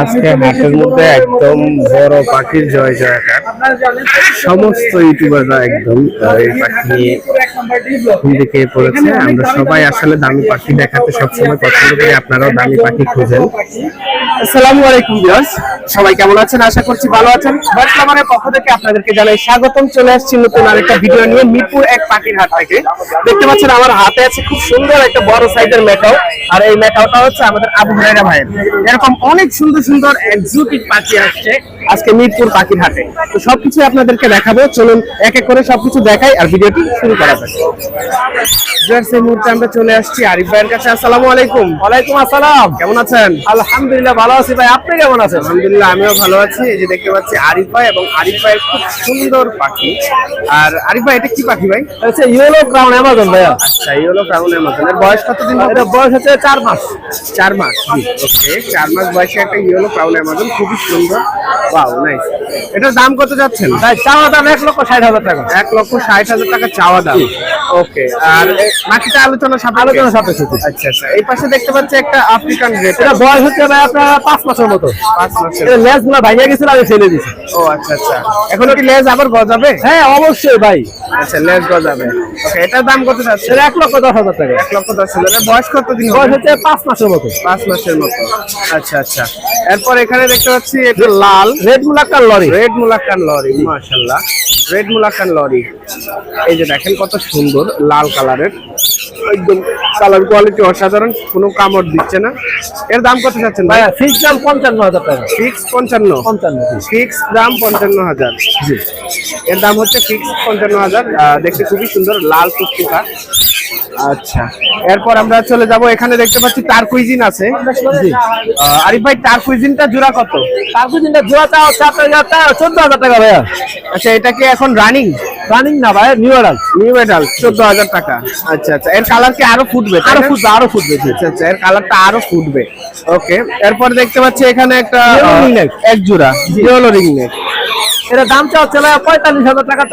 আজকে হাটের মধ্যে একদম বড় পাখির জয় জয়কার। সমস্ত ইউটিউবাররা একদম পড়েছে। আমরা সবাই আসলে দামি পাখি দেখাতে সবসময় পছন্দ করি, আপনারাও দামি পাখি খুঁজেন। সবাই কেমন আছেন? আশা করছি ভালো আছেন। পক্ষ থেকে আপনাদেরকে জানাই স্বাগতম। চলে আসছি নতুন আরেকটা ভিডিও নিয়ে মিরপুর এক পাখির হাট থেকে। দেখতে পাচ্ছেন আমার হাতে আছে খুব সুন্দর একটা বড় সাইজের মেটাও আর এই মেটাওটা হচ্ছে আমাদের আবু ভাইয়ের। এরকম অনেক সুন্দর সুন্দর এক্সোটিক পাখি আসছে আজকে মিরপুর পাখির হাটে তো সবকিছু আপনাদেরকে দেখাবো। চলুন এক এক করে সবকিছু দেখাই আর ভিডিওটি শুরু করা যাক। মুহূর্তে আমরা চলে আসছি আরিফ ভাইয়ের কাছে। আসসালামু আলাইকুম। ওয়ালাইকুম আসসালাম। কেমন আছেন? আলহামদুলিল্লাহ ভালো আছি ভাই। আপনি কেমন আছেন? আলহামদুলিল্লাহ আমিও ভালো আছি। এই যে দেখতে পাচ্ছি আরিফ ভাই এবং আরিফ ভাইয়ের খুব সুন্দর পাখি। আর আরিফ ভাই এটা কি পাখি ভাই? হচ্ছে ইয়েলো ক্রাউন অ্যামাজন আচ্ছা অ্যামাজনের বয়স কতদিন হবে? এটা বয়স হচ্ছে চার মাস। চার মাস। ওকে। চার মাস বয়সে একটা ইয়েলো ক্রাউন অ্যামাজন খুবই সুন্দর। ওয়াও নাইস এটার দাম কত যাচ্ছেন? তাই চাওয়া দাম এক লক্ষ ষাট হাজার টাকা। এক লক্ষ ষাট হাজার টাকা চাওয়া দাম। ওকে আর বাকিটা আলোচনা সাপেক্ষে? আলোচনা সাপেক্ষে। আচ্ছা আচ্ছা। এই পাশে দেখতে পাচ্ছি একটা আফ্রিকান রেড এটা বয়স হচ্ছে ভাই আপনার পাঁচ মাসের মতো। পাঁচ মাসের এটা লেজগুলা ভাইয়া গেছিল আমি ফেলে দিছি। ও আচ্ছা আচ্ছা। এখন কি লেজ আবার গজাবে? হ্যাঁ অবশ্যই ভাই। আচ্ছা লেজ গজাবে। ওকে এটার দাম কত যাচ্ছে? এটা এক লক্ষ দশ হাজার টাকা। এক লক্ষ দশ হাজার। বয়স কতদিন বয়স হচ্ছে পাঁচ মাসের মতো। পাঁচ মাসের মতো। আচ্ছা আচ্ছা। এরপর এখানে দেখতে পাচ্ছি একটা লাল। Red Moluccan lory. Red Moluccan lory মাশাআল্লাহ। Red Moluccan lory. এই যে দেখেন কত সুন্দর লাল কালারের। একদম কালার কোয়ালিটি অসাধারণ কোনো কামড় দিচ্ছে না। এর দাম কত যাচ্ছেন ভাই? ফিক্স দাম পঞ্চান্ন হাজার টাকা। ফিক্স পঞ্চান্ন। পঞ্চান্ন ফিক্স দাম পঞ্চান্ন হাজার। এর দাম হচ্ছে ফিক্স পঞ্চান্ন হাজার। দেখতে খুবই সুন্দর লাল টুকটুকা আচ্ছা। এরপর আমরা চলে যাব। এখানে দেখতে পাচ্ছি তার কুইজিন আছে। আরিফ ভাই তার কুইজিনটা জোড়া কত? তারপর দিনটা জোড়া চাওয়া হচ্ছে আপনার চোদ্দ হাজার টাকা ভাইয়া। আচ্ছা এটা কি এখন রানিং রানিং না ভাই নিউ অর্ডার নিউ মেটাল চোদ্দ হাজার টাকা। আচ্ছা আচ্ছা। এর কালার কি আরও ফুটবে আরও? ফুটবে আরও ফুটবে। আচ্ছা আচ্ছা এর কালারটা আরও ফুটবে। ওকে এরপর দেখতে পাচ্ছি এখানে একটা এক জোড়া। ইয়েলো রিং নেক এটা দাম চাওয়া হচ্ছে ভাইয়া পঁয়তাল্লিশ হাজার টাকা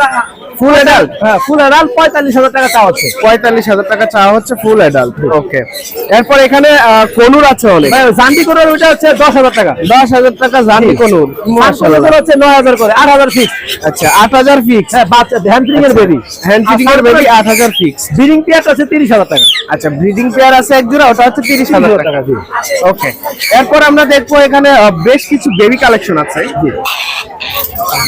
ফুল অ্যাডাল্ট হ্যাঁ ফুল অ্যাডাল্ট পঁয়তাল্লিশ হাজার টাকা চাওয়া হচ্ছে। পঁয়তাল্লিশ হাজার টাকা চাওয়া হচ্ছে ফুল অ্যাডাল্ট ওকে এরপর এখানে কনুর আছে অনেক। জান্ডি করে ওইটা হচ্ছে দশ হাজার টাকা। দশ হাজার টাকা জানি কনুর। হচ্ছে নয় হাজার করে আট হাজার ফিক্স আচ্ছা আট হাজার ফিক্স হ্যাঁ বাচ্চা হ্যান্ড্রিং এর বেবি হ্যান্ড ফিটিং এর বেবি আট হাজার ফিক্স ব্রিডিং পিয়ারটা হচ্ছে তিরিশ হাজার টাকা। আচ্ছা ব্রিডিং পেয়ার আছে এক জোড়া ওটা হচ্ছে তিরিশ হাজার টাকা। টাকা, ওকে এরপর আমরা দেখব এখানে বেশ কিছু বেবি কালেকশন আছে।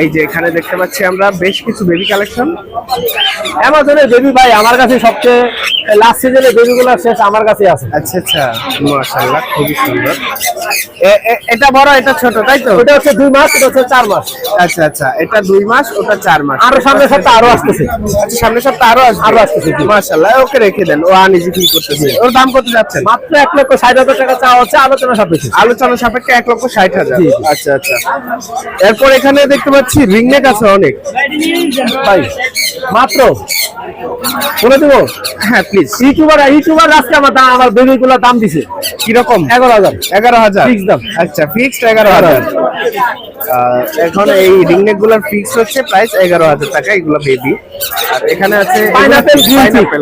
এই যে এখানে দেখতে পাচ্ছি আমরা বেশ কিছু বেবি কালেকশন অ্যামাজনের বেবি ভাই আমার কাছে সবচেয়ে লাস্ট সিজনের বেবি গুলো শেষ আমার কাছে আছে। আচ্ছা আচ্ছা। মাশাআল্লাহ খুবই সুন্দর। এটা বড় এটা ছোট তাই তো? ওটা হচ্ছে দুই মাস এটা হচ্ছে চার মাস। আচ্ছা আচ্ছা এটা দুই মাস ওটা চার মাস। আরও সামনের সপ্তাহে আরও আসতেছে। আচ্ছা সামনের সপ্তাহে আরও আসবে? আরও আসতেছে। মাশাআল্লাহ ওকে রেখে দেন ও আনইজি ফিল করতেছে। ওর দাম কত যাচ্ছে? মাত্র এক লক্ষ ষাট হাজার টাকা চাওয়া হচ্ছে আলোচনা সাপেক্ষে। আলোচনা সাপেক্ষে এক লক্ষ ষাট হাজার। আচ্ছা আচ্ছা। এরপর এখানে দেখতে পাচ্ছি রিংনেক আছে অনেক। ভাই মাত্র? বলে দেবো? হ্যাঁ প্লিজ ইউটিউবার ইউটিউবার আজকে আমার দাম আমার বেবি গুলোর দাম দিছে। কীরকম? এগারো হাজার। এগারো হাজার? Fixed দাম। আচ্ছা ফিক্সড এগারো হাজার। এখন এই রিংনেকগুলার ফিক্স হচ্ছে প্রাইস এগারো হাজার টাকা এগুলো বেবি আর এখানে আছে পাইনাপেল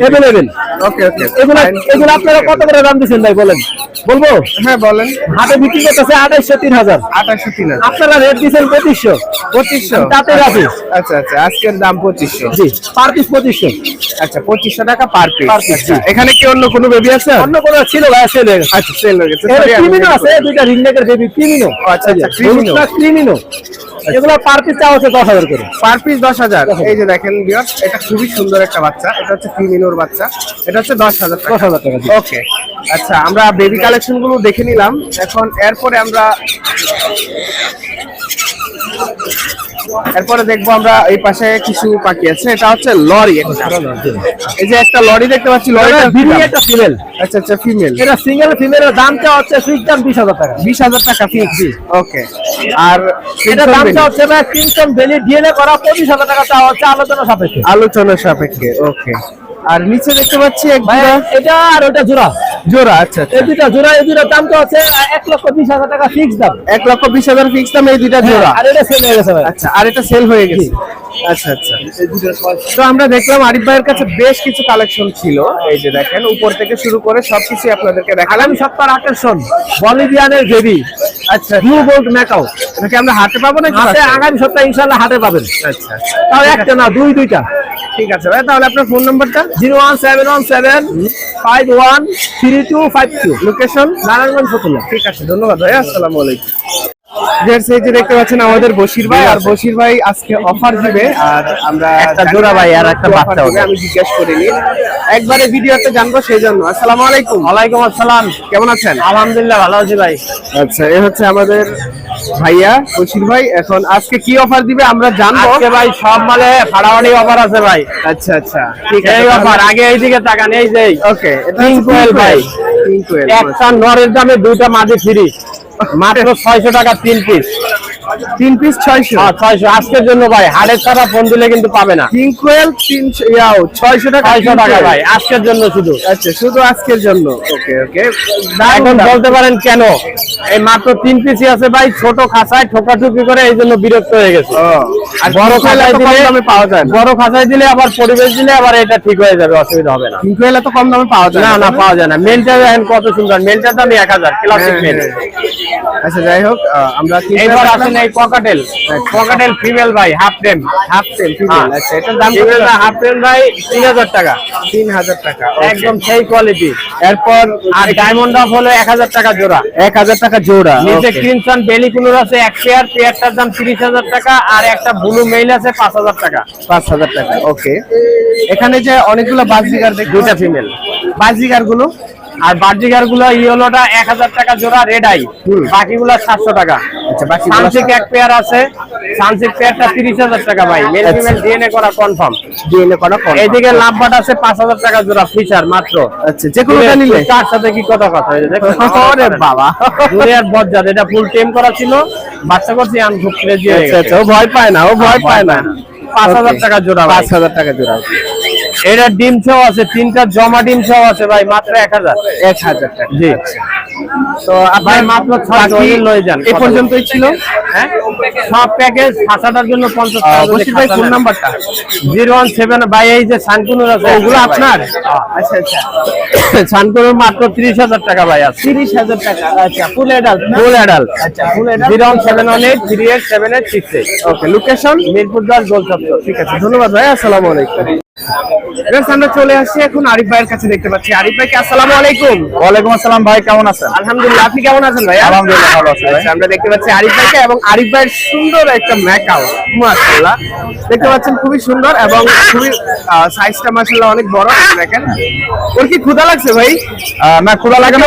অ্যাভেলেবেল ওকে ওকে এগুলো এগুলো আপনারা কত করে দাম দিচ্ছেন ভাই বলেন? বলব? হ্যাঁ বলেন। হাটে বিক্রি করতেছে আঠাইশশো তিন হাজার। আঠাশশো তিন হাজার। আপনারা রেট দিচ্ছেন পঁচিশশো পঁচিশশো? তাতে রাখি। আচ্ছা আচ্ছা আজকের দাম পঁচিশশো। জি পার পিস পঁচিশশো। আচ্ছা পঁচিশশো টাকা পার পিস। এখানে কি অন্য কোনো বেবি আছে? অন্য কোনো ছিল ভাই সেল হয়ে গেছে। আচ্ছা সেল হয়ে গেছে। এর Sorry, আমি ক্রিমিনো আছে দুইটা রিংনেকের বেবি ক্রিমিনো। আচ্ছা, আচ্ছা, ক্রিমিনো। ক্রিমিনো। এগুলো পার পিস হচ্ছে দশ হাজার করে। পার পিস দশ হাজার। এই যে দেখেন এটা খুবই সুন্দর একটা বাচ্চা। এটা হচ্ছে বাচ্চা। এটা হচ্ছে দশ হাজার দশ হাজার টাকা ওকে আচ্ছা আমরা বেবি কালেকশনগুলো দেখে নিলাম। এখন এরপরে আমরা এরপরে দেখব আমরা এই পাশে কিছু পাখি আছে। এটা হচ্ছে লরি এই যে একটা লরি দেখতে পাচ্ছি লরিটা একটা ফিমেল আচ্ছা আচ্ছা ফিমেল এটা সিঙ্গেল ফিমেলের দাম চাওয়া হচ্ছে ফিক্স দাম বিশ হাজার টাকা। বিশ হাজার টাকা ফিক্স ওকে আর এটা দাম চাওয়া হচ্ছে ভাই ক্রিমসন ভ্যালি ডিএনএ করা পঁচিশ হাজার টাকা চাওয়া হচ্ছে আলোচনা সাপেক্ষে। আলোচনা সাপেক্ষে ওকে আর নিচে দেখতে পাচ্ছি এক জোড়া। এটা আর ওটা জোড়া। জোড়া আচ্ছা আচ্ছা। এই দুটা জোড়া এই দুটার দাম তো আছে এক লক্ষ বিশ হাজার টাকা ফিক্স দাম। এক লক্ষ বিশ হাজার ফিক্স দাম এই দুইটা জোড়া। আর এটা সেল হয়ে গেছে ভাই। আচ্ছা আর এটা সেল হয়ে গেছে। আচ্ছা আচ্ছা। তো আমরা দেখলাম আরিফ ভাইয়ের কাছে বেশ কিছু কালেকশন ছিল। এই যে দেখেন উপর থেকে শুরু করে সবকিছু আপনাদেরকে দেখালাম। সপ্তাহ আকর্ষণ বলিভিয়ানের দেবী আচ্ছা। ব্লু গোল্ড ম্যাকাও নাকি আমরা হাতে পাবো না হাতে আগামী সপ্তাহে ইনশাল্লাহ হাতে পাবেন। আচ্ছা। তাও একটা না দুই দুইটা। ঠিক আছে ভাই, তাহলে আপনার ফোন নাম্বারটা zero one seven one seven five one three two five two location Narayanganj ঠিক আছে, ধন্যবাদ ভাই, আসসালামু আলাইকুম। ভিউয়ার্স, এই যে দেখতে পাচ্ছেন আমাদের বশির ভাই আর বশির ভাই আজকে অফার দিবে আর আমরা একটা জোড়া ভাই আর একটা বাচ্চা হবে। আমি জিজ্ঞেস করিনি। একবারে ভিডিওতে জানব সেই জন্য আসসালামু আলাইকুম। ওয়ালাইকুম আসসালাম। কেমন আছেন? আলহামদুলিল্লাহ ভালো আছি ভাই। আচ্ছা এ হচ্ছে আমাদের ভাইয়া বশির ভাই। এখন আজকে কি অফার দিবে আমরা জানব। আজকে ভাই সব মালে ফাড়াফাড়ি অফার আছে ভাই। আচ্ছা আচ্ছা। ঠিক এই আছে অফার আগে এইদিকে তাকান এই যে। ওকে Pink Whale ভাই। পিঙ্ক একটা নরের দামে দুইটা মাঝে ফ্রি মাত্র ছয়শো টাকা তিন পিস তিন পিস ছয়শো। হ্যাঁ ছয়শো। আজকের জন্য ভাই হাড়ের ছাড়া ফোন দিলে কিন্তু পাবে না। তিনশো ইয়াও ছয়শো টাকা ছয়শো টাকা ভাই আজকের জন্য শুধু। আচ্ছা শুধু আজকের জন্য। ওকে ওকে এখন বলতে পারেন কেন? এই মাত্র তিন পিসি আছে ভাই ছোট খাঁচায় ঠোকাঠুকি করে এই জন্য বিরক্ত হয়ে গেছে। আর বড় খাঁচায় দিলে দামে পাওয়া যায় বড় খাঁচায় দিলে আবার পরিবেশ দিলে আবার এটা ঠিক হয়ে যাবে অসুবিধা হবে না। পিঙ্ক ওয়েল এত কম দামে পাওয়া যায় না না পাওয়া যায় না। মেলটা দেখেন কত সুন্দর। মেলটার দামই এক হাজার ক্লাসিক হ্যাঁ, মেল হ্যাঁ। আচ্ছা যাই হোক আমরা এইবার আছেন এই ককাটেল ককাটেল ফিমেল ভাই হাফ টেম হাফ আচ্ছা এটার দাম ফিমেল হাফ টেম ভাই তিন হাজার টাকা। তিন হাজার টাকা একদম সেই কোয়ালিটি এরপর আর ডায়মন্ড অফ হলো এক হাজার টাকা জোড়া। এক হাজার টাকা জোড়া নিচে। ক্রিমসন বেলি কুনুর আছে এক পেয়ার পেয়ারটার দাম তিরিশ হাজার টাকা আর একটা ব্লু মেইল আছে পাঁচ হাজার টাকা। পাঁচ হাজার টাকা ওকে এখানে যে অনেকগুলো দেখি দুইটা ফিমেল বাসজিগারগুলো আর বার্জিকারগুলো ইয়েলোটা এক হাজার টাকা জোড়া রেড আই। বাকিগুলো সাতশো টাকা। আচ্ছা সানসিক এক পেয়ার আছে। সানসিক পেয়ারটা তিরিশ হাজার টাকা ভাই। মেল আচ্ছা। ফিমেল ডিএনএ করা কনফার্ম ডিএনএ করা এইদিকে লাভবাট আছে পাঁচ হাজার টাকা জোড়া ফিচার মাত্র। আচ্ছা যে কোনোটা নিলে। তার সাথে কি কথা কথা দেখছেন? ওরে বাবা। দুনিয়ার বজ্জাত এটা ফুল টেম করা ছিল। বাচ্চা করছি আমি খুব ক্রেজি আচ্ছা আচ্ছা ও ভয় পায় না ও ভয় পায় না। পাঁচ হাজার. টাকা জোড়া। পাঁচ হাজার টাকা জোড়া। এটা ডিম সহ আছে তিনটা জমা ডিম সহ আছে ভাই মাত্র এক হাজার। এক হাজার টাকা। জি। তো আপনার মাত্র ছয় লয়ে যান এ পর্যন্তই ছিল? হ্যাঁ? সব প্যাকেজ জন্য পঞ্চাশ ভাই ফোন নাম্বারটা জিরো ওয়ান সেভেন ভাই এই যে সানকুনুর আছে ওগুলো আপনার হ্যাঁ। আচ্ছা আচ্ছা। সানকুনুর মাত্র ত্রিশ হাজার টাকা ভাই আছে। তিরিশ হাজার টাকা আচ্ছা ফুল অ্যাডাল্ট ফুল অ্যাডাল্ট আচ্ছা full adult zero one seven one eight three eight seven eight six eight. Okay location Mirpur Das গোল চত্বর ঠিক আছে ধন্যবাদ ভাই আসসালামু আলাইকুম। আমরা চলে আসছি এখন আরিফ ভাইয়ের কাছে দেখতে পাচ্ছি। আরিফ ভাইকে আসসালামু আলাইকুম। ওয়ালাইকুম আসসালাম ভাই কেমন আছেন? আলহামদুলিল্লাহ। আপনি কেমন আছেন ভাই আলহামদুলিল্লাহ ভালো আছি ভাই। আচ্ছা, আমরা দেখতে পাচ্ছি আরিফ ভাইকে এবং আরিফ ভাইয়ের সুন্দর একটা ম্যাকাও মাশাআল্লাহ। দেখতে পাচ্ছেন খুবই সুন্দর এবং খুবই সাইজটা মাশাআল্লাহ অনেক বড় দেখেন। ওর কি ক্ষুধা লাগছে ভাই? না খোলা লাগে না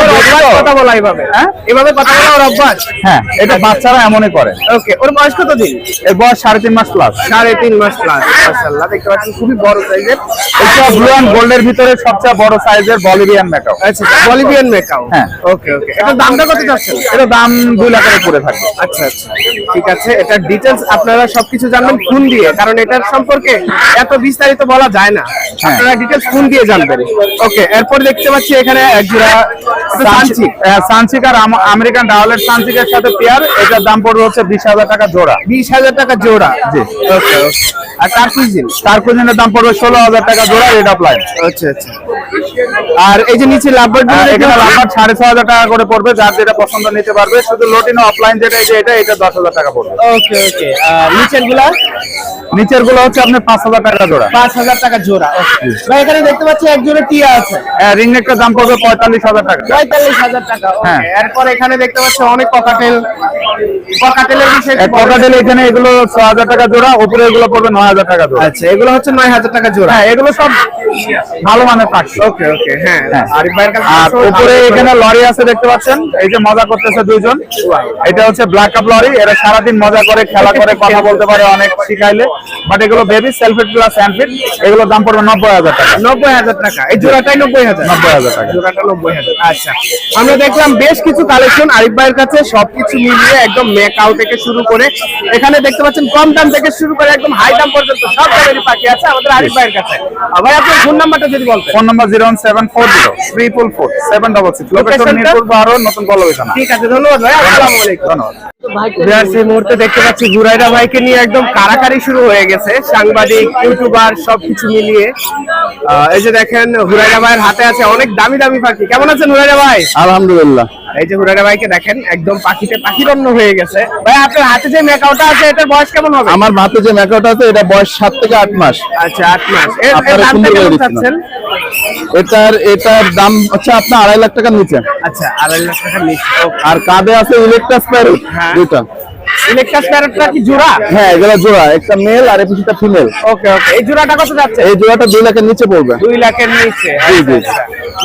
কথা বলা এইভাবে। হ্যাঁ? এভাবে কথা বলা ওর অভ্যাস? হ্যাঁ এটা বাচ্চারা এমনই করে। ওকে ওর বয়স কত দিন? এর বয়স সাড়ে তিন মাস প্লাস সাড়ে তিন মাস প্লাস মাশাআল্লাহ। দেখতে পাচ্ছেন খুবই বড় সাইজের এটা ব্লু অ্যান্ড গোল্ডের ভিতরে সবচেয়ে বড় সাইজের বলিভিয়ান মেকআপ আচ্ছা বলিভিয়ান মেকাও হ্যাঁ। Okay okay. দামটা কত এটা দাম দুই লাখের উপরে থাকবে। আচ্ছা আচ্ছা। ঠিক আছে এটার ডিটেলস আপনারা সবকিছু জানবেন ফোন দিয়ে কারণ এটার সম্পর্কে এত বিস্তারিত বলা যায় না। হ্যাঁ। আপনারা ডিটেলস ফোন দিয়ে জানবেন। ওকে এরপর দেখতে পাচ্ছি এখানে এক জোড়া সানচি সানসিক আর আমেরিকান ডাওয়ালের সানসিকের সাথে পেয়ার এটার দাম পড়বে হচ্ছে বিশ হাজার টাকা জোড়া। বিশ হাজার টাকা জোড়া। জি। ওকে আর তার কুইজিন তার কুজিনের দাম পড়বে ষোলো হাজার টাকা জোড়া রেড অফ লাইন আচ্ছা আচ্ছা। আর এই যে নিচে লাভবার্ড এখানে লাম্বার সাড়ে ছ হাজার টাকা করে পড়বে যার যেটা পছন্দ নিতে পারবে। শুধু লোটিনো অফলাইন যেটা এই যে এটা এটা দশ হাজার টাকা পড়বে। ওকে ওকে আর নিচেরগুলা? নিচেরগুলো হচ্ছে আপনার পাঁচ হাজার টাকা জোড়া। পাঁচ হাজার টাকা জোড়া ভাই এখানে দেখতে পাচ্ছি এক জোড়া টিয়া আছে। রিং নেকটার দাম পড়বে পঁয়তাল্লিশ হাজার টাকা। পঁয়তাল্লিশ হাজার টাকা হ্যাঁ। হ্যাঁ। এরপর এখানে দেখতে পাচ্ছি অনেক ককাটেল ককাটেলের বিষয়ে একটু বলেন। ককাটেল এখানে এগুলো ছ হাজার টাকা জোড়া উপরে এগুলো পড়বে নয় হাজার টাকা জোড়া। আচ্ছা এগুলো হচ্ছে নয় হাজার টাকা জোড়া। হ্যাঁ এগুলো সব ভালো মানের পাখি। ওকে ওকে হ্যাঁ। হ্যাঁ। আরিফ ভাইয়ের কাছে আর উপরে এখানে লরি আছে দেখতে পাচ্ছেন? এই যে মজা করতেছে দুইজন। এটা হচ্ছে ব্ল্যাক কাপ লরি। এরা সারাদিন মজা করে খেলা করে কথা বলতে পারে অনেক শিখাইলে। বাট এগুলো baby self feed plus hand feed এগুলোর দাম পড়বে নব্বই হাজার টাকা। নব্বই হাজার টাকা। এই জোড়াটাই নব্বই হাজার। নব্বই হাজার টাকা। জোড়াটা নব্বই হাজার। আচ্ছা। আমরা দেখলাম বেশ কিছু কালেকশন আরিফ ভাইয়ের কাছে। সবকিছু মিলিয়ে একদম মেকাও থেকে শুরু করে এখানে দেখতে পাচ্ছেন কম দাম থেকে শুরু করে একদম হাই দাম পর্যন্ত সব পাখি আছে আমাদের আরিফ ভাইয়ের কাছে। ভাই আপনার ফোন নাম্বারটা যদি বলতেন। Phone number zero one seven four zero triple four seven double six location Mirpur বারো নতুন ঠিক আছে ধন্যবাদ ভাই আসসালামু আলাইকুম। ধন্যবাদ। মুহূর্তে দেখতে পাচ্ছি জুরাইরা ভাইকে নিয়ে একদম কারাকারি শুরু হয়ে গেছে। সাংবাদিক ইউটিউবার সবকিছু মিলিয়ে। আহ, এই যে দেখেন হুরাইরা ভাইয়ের হাতে আছে অনেক দামি দামি পাখি। কেমন আছেন হুরাইরা ভাই? আলহামদুলিল্লাহ। এই যে ভাইকে দেখেন একদম পাখিতে পাখিরন্য হয়ে গেছে। ভাই আপনার হাতে যে মেকাওটা আছে এটার বয়স কেমন হবে? আমার হাতে যে ম্যাকাওটা আছে এটা বয়স সাত থেকে আট মাস। আচ্ছা আট মাস। এর এর আপনারা সুন্দর করে দিচ্ছেন। চাচ্ছেন? এটার এটার দাম হচ্ছে আপনার আড়াই লাখ টাকার নিচে। আচ্ছা আড়াই লাখ টাকা নিচে আর কাঁধে আছে ইলেকট্রাস প্যারোট হ্যাঁ। দুটা ইলেকট্রাস প্যারটটা কি জোড়া? হ্যাঁ এগুলো জোড়া। একটা মেল আর একটা ফিমেল ওকে ওকে এই জোড়াটা কত যাচ্ছে? এই জোড়াটা দুই লাখের নিচে পড়বে। দুই লাখের নিচে। জি, জি।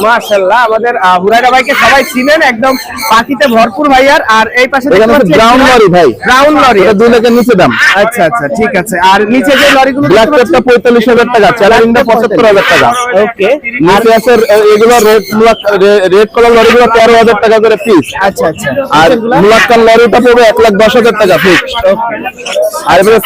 মাশাল্লাহ আমাদের হুরাইরা ভাইকে সবাই চিনেন একদম পাখিতে ভরপুর ভাইয়ার। আর এই পাশে ব্রাউন লরি ভাই। ব্রাউন লরি এটা দুই লাখের নিচে দাম। আচ্ছা আচ্ছা ঠিক আছে। আর নিচে যে লরিগুলো ব্ল্যাক পেপটা পঁয়তাল্লিশ হাজার টাকা চ্যালারিংটা পঁচাত্তর হাজার টাকা। ওকে নিচে আছে এগুলো রেড রেড কালার লরিগুলো তেরো হাজার টাকা করে পিস আচ্ছা আচ্ছা। আর মুলাক্কার লরিটা পড়বে এক লাখ দশ হাজার টাকা ফিক্স আর এবারে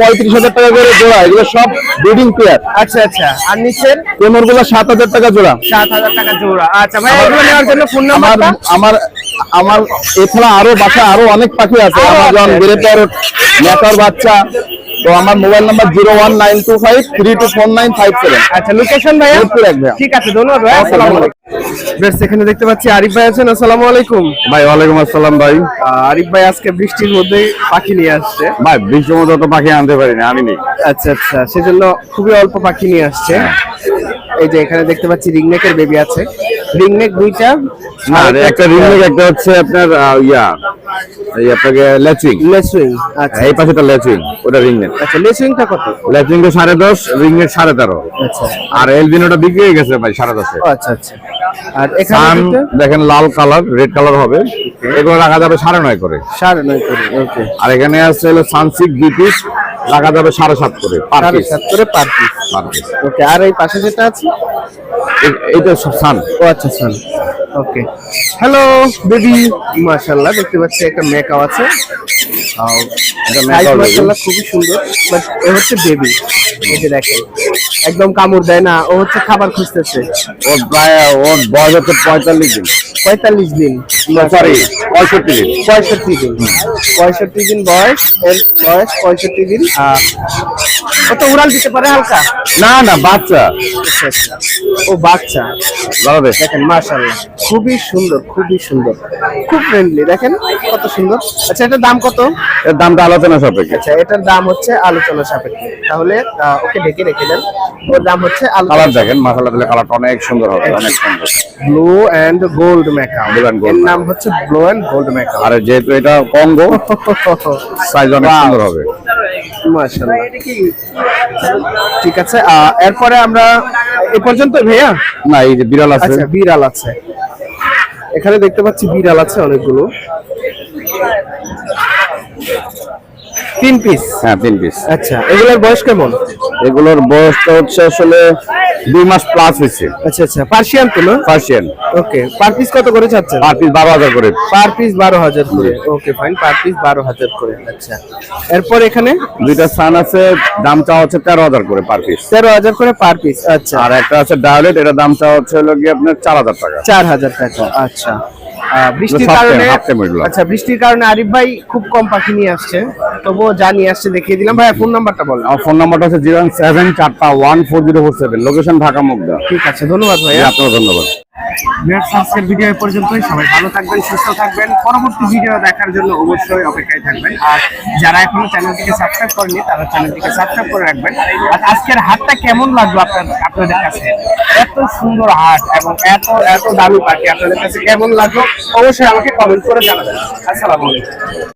পঁয়ত্রিশ হাজার টাকা করে জোড়া এগুলো সব ব্রিডিং পেয়ার আচ্ছা আচ্ছা। আর নিচের? কোমরগুলো সাত হাজার টাকা জোড়া। সাত হাজার টাকা জোড়া। আচ্ছা ভাই এগুলো নেওয়ার জন্য ফোন আমার আমার আমার এছাড়া আরও বাসা আরও অনেক পাখি আছে। আমাজন বাচ্চা। তো আমার mobile number zero one nine two five three two four nine five seven. আচ্ছা লোকেশন ভাইয়া। ঠিক আছে ধন্যবাদ ভাই বেশ এখানে দেখতে পাচ্ছি আরিফ ভাই আছেন আসসালামু আলাইকুম। ভাই ওয়ালাইকুম আসসালাম ভাই। আরিফ ভাই আজকে বৃষ্টির মধ্যে পাখি নিয়ে আসছে। ভাই বৃষ্টির মধ্যে তো পাখি আনতে পারিনি আনিনি আচ্ছা আচ্ছা সেজন্য খুবই অল্প পাখি নিয়ে আসছে। এই যে এখানে দেখতে পাচ্ছি রিংনেকের বেবি আছে। রিংনেক দুইটা না একটা রিংনেক একটা হচ্ছে আপনার ইয়া এই আপনাকে লেচিং লেসুইং আচ্ছা। এই পাশেটা লেচিং ওটা রিংনেক আচ্ছা লেসুইংটা কত? লেচিং সাড়ে দশ রিংনেক সাড়ে তেরো। আচ্ছা। আর এলবিনোটা বিক্রি হয়ে গেছে ভাই সাড়ে দশে। ও আচ্ছা আচ্ছা। আর এখানে দেখেন লাল কালার রেড কালার হবে। এগুলো রাখা যাবে সাড়ে নয় করে। সাড়ে নয় করে ওকে আর এখানে আছে হলো সানসিক দুই পিস রাখা যাবে সাড়ে সাত করে পার পিস সাত করে per piece per piece okay আর এই পাশে যেটা আছে? সব সান ও আচ্ছা ওকে হ্যালো বেবি মাশাআল্লাহ দেখতে পাচ্ছি একটা মেকআপ আছে। এটা সাইজ মাশাআল্লাহ খুবই সুন্দর বাট এ হচ্ছে বেবি এই যে দেখেন একদম কামড় দেয় না ও হচ্ছে খাবার খুঁজতেছে। ওর প্রায় ওর বয়স হচ্ছে পঁয়তাল্লিশ দিন। পঁয়তাল্লিশ দিন। সরি পঁয়ষট্টি দিন। পঁয়ষট্টি দিন। পঁয়ষট্টি দিন বয়স এর বয়স পঁয়ষট্টি দিন। ও তো উড়াল দিতে পারে হালকা? না না বাচ্চা। ও বাচ্চা। দাদা দেখেন মাশাআল্লাহ। খুবই সুন্দর খুবই সুন্দর। খুব ফ্রেন্ডলি দেখেন কত সুন্দর। আচ্ছা এটার দাম কত? এর দামটা আলোচনা সাপেক্ষে। আচ্ছা এটার দাম হচ্ছে আলোচনা সাপেক্ষে। তাহলে ওকে ডেকে রেখে দেন। ওর দাম হচ্ছে কালার দেখেন মাসালা দিলে কালারটা অনেক সুন্দর হবে অনেক সুন্দর। ব্লু অ্যান্ড গোল্ড gold এর নাম হচ্ছে ব্লু অ্যান্ড গোল্ড মেকআপ আর যেহেতু এটা কঙ্গো সাইজ অনেক. সুন্দর হবে। মাশাআল্লাহ ঠিক আছে আহ, এরপরে আমরা এ পর্যন্ত ভাইয়া? না এই যে বিড়াল আছে। আচ্ছা বিড়াল আছে। এখানে দেখতে পাচ্ছি বিড়াল আছে অনেকগুলো। তিন পিস হ্যাঁ তিন পিস আচ্ছা এগুলোর বয়স কেমন? এগুলোর বয়সটা হচ্ছে আসলে দুই মাস প্লাস হয়েছে। আচ্ছা আচ্ছা পার্সিয়ান তো না পার্সিয়ান ওকে পার পিস কত করে চাচ্ছেন পার পিস বারো হাজার করে। পার পিস বারো হাজার করে। ওকে ফাইন পার পিস বারো হাজার করে আচ্ছা। এরপর এখানে? দুইটা সান আছে দাম চাওয়া হচ্ছে তেরো হাজার করে পার পিস তেরো হাজার করে পার পিস আচ্ছা। আর একটা আছে ডায়োলেট এটা দাম চাওয়া হচ্ছে হলো গিয়ে আপনার চার হাজার টাকা। চার হাজার টাকা আচ্ছা। বৃষ্টির কারণে। আচ্ছা বৃষ্টির কারণে আরিফ ভাই খুব কম পাখি নিয়ে আসছে। তবুও যা নিয়ে আসছে দেখিয়ে দিলাম। ভাই ফোন নাম্বারটা বলেন। আমার ফোন নাম্বারটা হচ্ছে জিরো সেভেন চারটা one four zero four seven. Location Dhaka Mugda ঠিক আছে ধন্যবাদ ভাইয়া। আপনার ধন্যবাদ। ভিউয়ার্স, আজকের ভিডিও পর্যন্তই। সবাই ভালো থাকবেন সুস্থ থাকবেন। পরবর্তী ভিডিও দেখার জন্য অবশ্যই অপেক্ষায় থাকবেন। আর যারা এখনও চ্যানেলটিকে সাবস্ক্রাইব করেনি তারা চ্যানেলটিকে সাবস্ক্রাইব করে রাখবেন। আর আজকের হাটটা কেমন লাগল আপনার আপনাদের কাছে? এত সুন্দর হাট এবং এত এত দামি পাখি আপনাদের কাছে কেমন লাগল? অবশ্যই আমাকে কমেন্ট করে জানাবেন। আসসালামু